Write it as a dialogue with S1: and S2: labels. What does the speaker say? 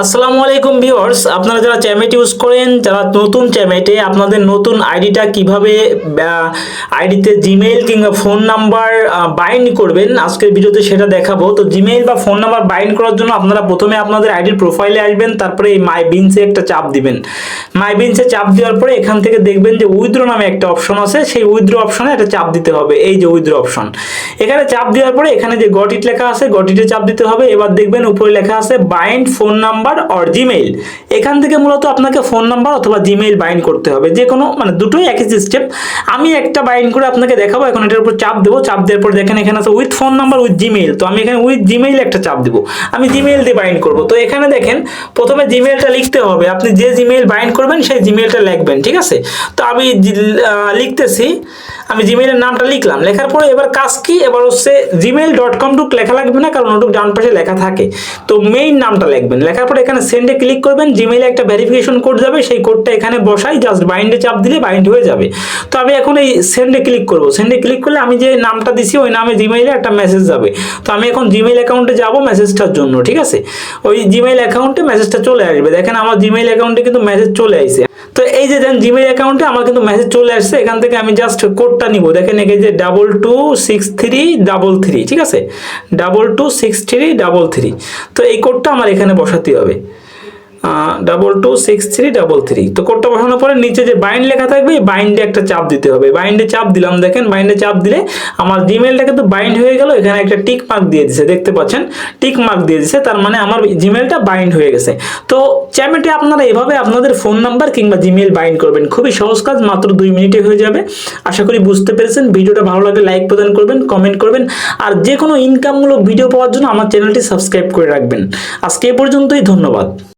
S1: আসসালামু আলাইকুম ভিউয়ার্স, আপনারা যারা চ্যামেট ইউজ করেন, যারা নতুন চ্যামেটে আপনাদের নতুন আইডিটা কীভাবে আইডিতে জিমেইল কিংবা ফোন নাম্বার বাইন্ড করবেন, আজকের ভিডিওতে সেটা দেখাবো। তো জিমেইল বা ফোন নাম্বার বাইন্ড করার জন্য আপনারা প্রথমে আপনাদের আইডির প্রোফাইলে আসবেন, তারপরে এই মাই বিনসে একটা চাপ দিবেন। মাই বিনসে চাপ দেওয়ার পরে এখান থেকে দেখবেন যে উইথড্র নামে একটা অপশন আছে, সেই উইথড্র অপশনে একটা চাপ দিতে হবে, এই যে উইথড্র অপশন এখানে চাপ দেওয়ার পরে এখানে যে গটিট লেখা আছে গটিটে চাপ দিতে হবে, এবার দেখবেন উপরে লেখা আছে bind phone number or Gmail এখান থেকে মূলত আপনাকে ফোন নাম্বার অথবা জিমেইল বাইন্ড করতে হবে। যে কোনো মানে দুটোই একই সিস্টেম আমি একটা বাইন্ড করে আপনাকে দেখাবো, এখন এটার উপর চাপ দেবো। চাপ দেওয়ার পর দেখেন এখানে আছে with phone number with Gmail তো আমি এখানে উইথ জিমেইল একটা চাপ দেবো। আমি জিমেইল দিয়ে বাইন্ড করব। তো এখানে দেখেন, প্রথমে জিমেইলটা লিখতে হবে। আপনি যে জিমেইল বাইন্ড করবেন, সেই জিমেইলটা লিখবেন, ঠিক আছে? তো আমি লিখতেছি আমি জিমেইলের নামটা লিখলাম, লেখার পরে এবার কাজ কি? এবার হচ্ছে জিমেইল ডট কম টুক লেখা লাগবে না, কারণ ওটুক ডান পাশে লেখা থাকে। তো মেইন নামটা লিখবেন, লেখার পরে এখানে সেন্ডে ক্লিক করবেন জিমেইলে একটা ভেরিফিকেশন কোড যাবে, সেই কোডটা এখানে বসাই জাস্ট বাইন্ডে চাপ দিলে বাইন্ড হয়ে যাবে। তো আমি এখন এই সেন্ডে ক্লিক করব। সেন্ডে ক্লিক করলে আমি যে নামটা দিছি, ওই নামে জিমেইলে একটা মেসেজ যাবে। তো আমি এখন জিমেইল অ্যাকাউন্টে যাব মেসেজটার জন্য, ঠিক আছে? ওই জিমেইল অ্যাকাউন্টে মেসেজটা চলে আসবে। দেখেন আমার জিমেইল অ্যাকাউন্টে কিন্তু মেসেজ চলে আসছে তো এই যে দেন জিমেল অ্যাকাউন্টে আমার কিন্তু মেসেজ চলে আসছে, এখান থেকে আমি জাস্ট কোডটা নিব। দেখেন এই যে double two six three double three ঠিক আছে? Double two six three double three তো এই কোডটা আমার এখানে বসাতে হবে। Double two six three double three তো কোডটা বসানোর পরে নিচে যে বাইন্ড লেখা থাকবে বাইন্ডে একটা চাপ দিতে হবে। বাইন্ডে চাপ দিলাম, দেখেন বাইন্ডে চাপ দিলে আমার জিমেলটা কিন্তু বাইন্ড হয়ে গেল, এখানে একটা টিক মার্ক দিয়ে দিছে, দেখতে পাচ্ছেন? টিক মার্ক দিয়ে দিছে, তার মানে আমার জিমেলটা বাইন্ড হয়ে গেছে। তো চ্যামেটে আপনারা এভাবে আপনাদের ফোন নাম্বার কিংবা জিমেল বাইন্ড করবেন। খুবই সহজ কাজ, মাত্র দুই মিনিটে হয়ে যাবে। আশা করি বুঝতে পেরেছেন। ভিডিওটা ভালো লাগলে লাইক প্রদান করবেন কমেন্ট করবেন, আর যে কোনো ইনকামমূলক ভিডিও পাওয়ার জন্য আমার চ্যানেলটি সাবস্ক্রাইব করে রাখবেন। আজকে এ পর্যন্তই, ধন্যবাদ।